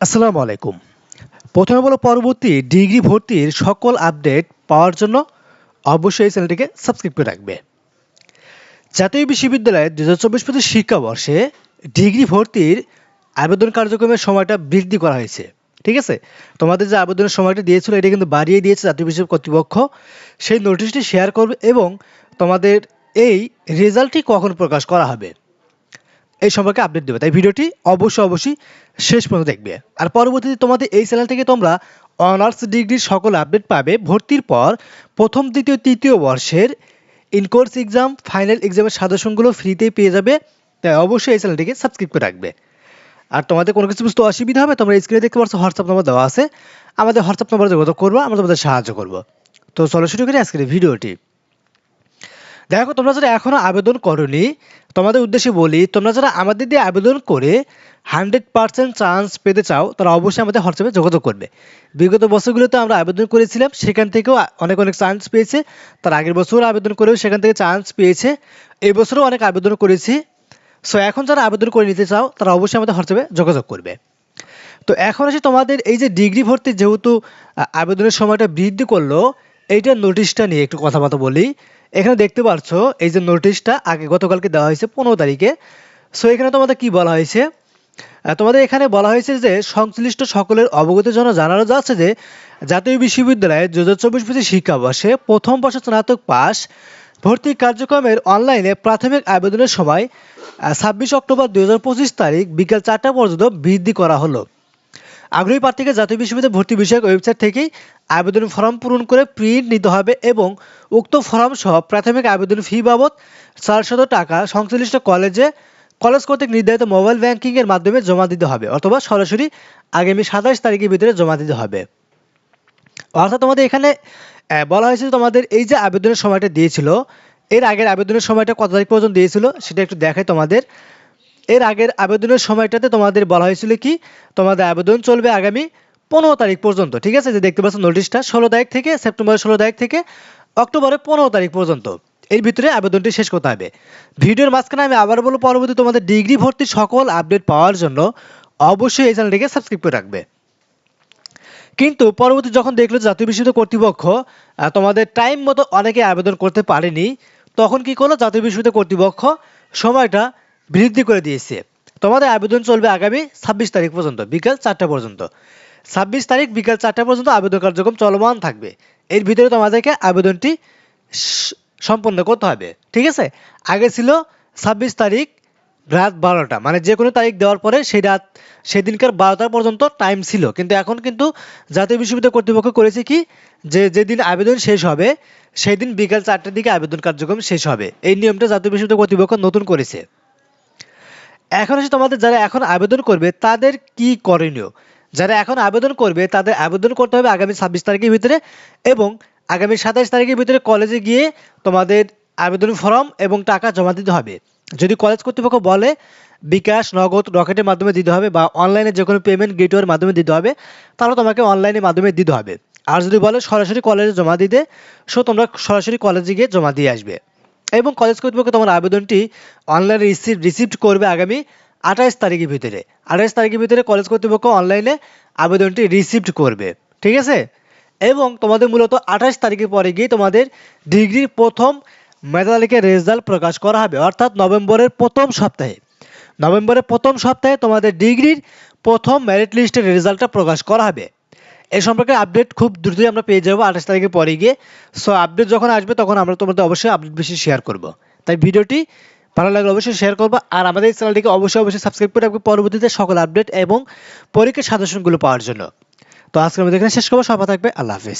আসসালামু আলাইকুম। প্রথমে বলো পরবর্তী ডিগ্রি ভর্তির সকল আপডেট পাওয়ার জন্য অবশ্যই এই চ্যানেলটিকে সাবস্ক্রাইব করে রাখবে। জাতীয় বিশ্ববিদ্যালয়ের দু হাজার চব্বিশ পঁচিশ শিক্ষাবর্ষে ডিগ্রি ভর্তির আবেদন কার্যক্রমের সময়টা বৃদ্ধি করা হয়েছে। ঠিক আছে? তোমাদের যে আবেদনের সময়টা দিয়েছিল, এটা কিন্তু বাড়িয়ে দিয়েছে জাতীয় বিশ্ববিদ্যালয় কর্তৃপক্ষ। সেই নোটিশটি শেয়ার করবে এবং তোমাদের এই রেজাল্টটি কখন প্রকাশ করা হবে? এই সম্পর্কে আপডেট দেবে। তাই ভিডিওটি অবশ্যই অবশ্যই শেষ পর্যন্ত দেখবে। আর পরবর্তীতে তোমাদের এই চ্যানেল থেকে তোমরা অনার্স ডিগ্রির সকল আপডেট পাবে। ভর্তির পর প্রথম, দ্বিতীয়, তৃতীয় বর্ষের ইনকোর্স এক্সাম ফাইনাল এক্সামের সাজেশনগুলো ফ্রিতেই পেয়ে যাবে। তাই অবশ্যই এই চ্যানেলটিকে সাবস্ক্রাইব করে রাখবে। আর তোমাদের কোনো কিছু বুঝতে অসুবিধা হবে, তোমরা স্ক্রিনে দেখতে পাচ্ছ হোয়াটসঅ্যাপ নম্বর দেওয়া আছে। আমাদের হোয়াটসঅ্যাপ নম্বরে যোগাযোগ করব, আমরা তোমাদের সাহায্য করব। তো চলো শুরু করি আজকের ভিডিওটি। দেখো, তোমরা যারা এখনও আবেদন করনি তোমাদের উদ্দেশ্যে বলি, তোমরা যারা আমাদের দিয়ে আবেদন করে হান্ড্রেড পার্সেন্ট চান্স পেতে চাও, তারা অবশ্যই আমাদের হোয়াটসঅ্যাপে যোগাযোগ করবে। বিগত বছরগুলোতে আমরা আবেদন করেছিলাম, সেখান থেকেও অনেক অনেক চান্স পেয়েছে। তার আগের বছর আবেদন করেও সেখান থেকে চান্স পেয়েছে। এই বছরও অনেক আবেদন করেছি। সো এখন যারা আবেদন করে নিতে চাও, তারা অবশ্যই আমাদের হোয়াটসঅ্যাপে যোগাযোগ করবে। তো এখন আসি তোমাদের এই যে ডিগ্রি ভর্তি যেহেতু আবেদনের সময়টা বৃদ্ধি করল এইটার নোটিশটা নিয়ে একটু কথাবার্তা বলি। এখানে দেখতে পাচ্ছ এই যে নোটিশটা আগে গতকালকে দেওয়া হয়েছে পনেরো তারিখে। সো এখানে তোমাদের কি বলা হয়েছে? তোমাদের এখানে বলা হয়েছে যে, সংশ্লিষ্ট সকলের অবগতির জন্য জানানো যাচ্ছে যে, জাতীয় বিশ্ববিদ্যালয়ে দু হাজার চব্বিশ পঁচিশ শিক্ষাবর্ষে প্রথম বর্ষ স্নাতক পাস ভর্তি কার্যক্রমের অনলাইনে প্রাথমিক আবেদনের সময় ছাব্বিশ অক্টোবর দু হাজার পঁচিশ তারিখ বিকেল চারটা পর্যন্ত বৃদ্ধি করা হলো। আগ্রহী প্রার্থীকে জাতীয় বিশ্ববিদ্যালয় ভর্তি বিষয়ক ওয়েবসাইট থেকেই আবেদন ফর্ম পূরণ করে প্রিন্ট নিতে হবে এবং উক্ত ফর্ম সহ প্রাথমিক আবেদন ফি বাবদ চারশত টাকা সংশ্লিষ্ট কলেজে কলেজ কর্তৃক নির্ধারিত মোবাইল ব্যাংকিং এর মাধ্যমে জমা দিতে হবে অথবা সরাসরি আগামী সাতাশ তারিখের ভিতরে জমা দিতে হবে। অর্থাৎ তোমাদের এখানে বলা হয়েছে যে তোমাদের এই যে আবেদনের সময়টা দিয়েছিল, এর আগের আবেদনের সময়টা কত তারিখ পর্যন্ত দিয়েছিল সেটা একটু দেখাই তোমাদের। এর আগের আবেদনের সময়টাতে তোমাদের বলা হয়েছিল কি? তোমাদের আবেদন চলবে আগামী পনেরো তারিখ পর্যন্ত, ঠিক আছে? যে দেখতে পাচ্ছ নোটিশটা ষোলো তারিখ থেকে, সেপ্টেম্বরের ষোলো তারিখ থেকে অক্টোবরের পনেরো তারিখ পর্যন্ত। এর ভিতরে আবেদনটি শেষ করতে হবে। ভিডিওর মাঝখানে আমি আবার বলব, পরবর্তী তোমাদের ডিগ্রি ভর্তির সকল আপডেট পাওয়ার জন্য অবশ্যই এই চ্যানেলটিকে সাবস্ক্রাইব করে রাখবে। কিন্তু পরবর্তী যখন দেখল জাতীয় বিশ্ববিদ্যালয় কর্তৃপক্ষ তোমাদের টাইম মতো অনেকে আবেদন করতে পারেনি, তখন কি করল? জাতীয় বিশ্ববিদ্যালয় কর্তৃপক্ষ সময়টা বৃদ্ধি করে দিয়েছে। তোমাদের আবেদন চলবে আগামী ছাব্বিশ তারিখ পর্যন্ত, বিকাল চারটা পর্যন্ত। ছাব্বিশ তারিখ বিকাল চারটা পর্যন্ত আবেদন কার্যক্রম চলমান থাকবে। এর ভিতরে তোমাদেরকে আবেদনটি সম্পন্ন করতে হবে, ঠিক আছে? আগে ছিল ছাব্বিশ তারিখ রাত বারোটা মানে যে কোনো তারিখ দেওয়ার পরে সেই রাত, সেদিনকার বারোটা পর্যন্ত টাইম ছিল। কিন্তু এখন কিন্তু জাতীয় বিশ্ববিদ্যালয় কর্তৃপক্ষ করেছে কি? যে যেদিন আবেদন শেষ হবে সেই দিন বিকাল চারটার দিকে আবেদন কার্যক্রম শেষ হবে। এই নিয়মটা জাতীয় বিশ্ববিদ্যালয় কর্তৃপক্ষ নতুন করেছে। এখন এসে তোমাদের যারা এখন আবেদন করবে, তাদের কি করণীয়? যারা এখন আবেদন করবে, তাদের আবেদন করতে হবে আগামী ছাব্বিশ তারিখের ভিতরে এবং আগামী সাতাইশ তারিখের ভিতরে কলেজে গিয়ে তোমাদের আবেদন ফর্ম এবং টাকা জমা দিতে হবে। যদি কলেজ কর্তৃপক্ষ বলে, বিকাশ, নগদ, রকেটের মাধ্যমে দিতে হবে বা অনলাইনে যে কোনো পেমেন্ট গেটওয়ের মাধ্যমে দিতে হবে, তাহলে তোমাকে অনলাইনের মাধ্যমে দিতে হবে। আর যদি বলে সরাসরি কলেজে জমা দিতে, সো তোমরা সরাসরি কলেজে গিয়ে জমা দিয়ে আসবে। এবং কলেজ কর্তৃপক্ষ তোমার আবেদনটি অনলাইনে রিসিভ রিসিভ করবে আগামী আঠাইশ তারিখের ভিতরে। আঠাইশ তারিখের ভিতরে কলেজ কর্তৃপক্ষ অনলাইনে আবেদনটি রিসিভ করবে। ঠিক আছে? এবং তোমাদের মূলত আঠাশ তারিখের পরে গিয়ে তোমাদের ডিগ্রির প্রথম মেধাতালিকার রেজাল্ট প্রকাশ করা হবে। অর্থাৎ নভেম্বরের প্রথম সপ্তাহে। নভেম্বরের প্রথম সপ্তাহে তোমাদের ডিগ্রির প্রথম মেরিট লিস্টের রেজাল্টটা প্রকাশ করা হবে। এই সম্পর্কে আপডেট খুব দ্রুতই আমরা পেয়ে যাব আঠাশ তারিখের পরে গিয়ে। সো আপডেট যখন আসবে, তখন আমরা তোমাদের অবশ্যই আপডেট বেশি শেয়ার করব। তাই ভিডিওটি ভালো লাগলে অবশ্যই শেয়ার করব। আর আমাদের এই চ্যানেলটিকে অবশ্যই অবশ্যই সাবস্ক্রাইব করে রাখবে পরবর্তীতে সকল আপডেট এবং পরীক্ষার সাজেশনগুলো পাওয়ার জন্য। তো আজকে আমাদের এখানে শেষ করব। সবাই থাকবে। আল্লাহ হাফিজ।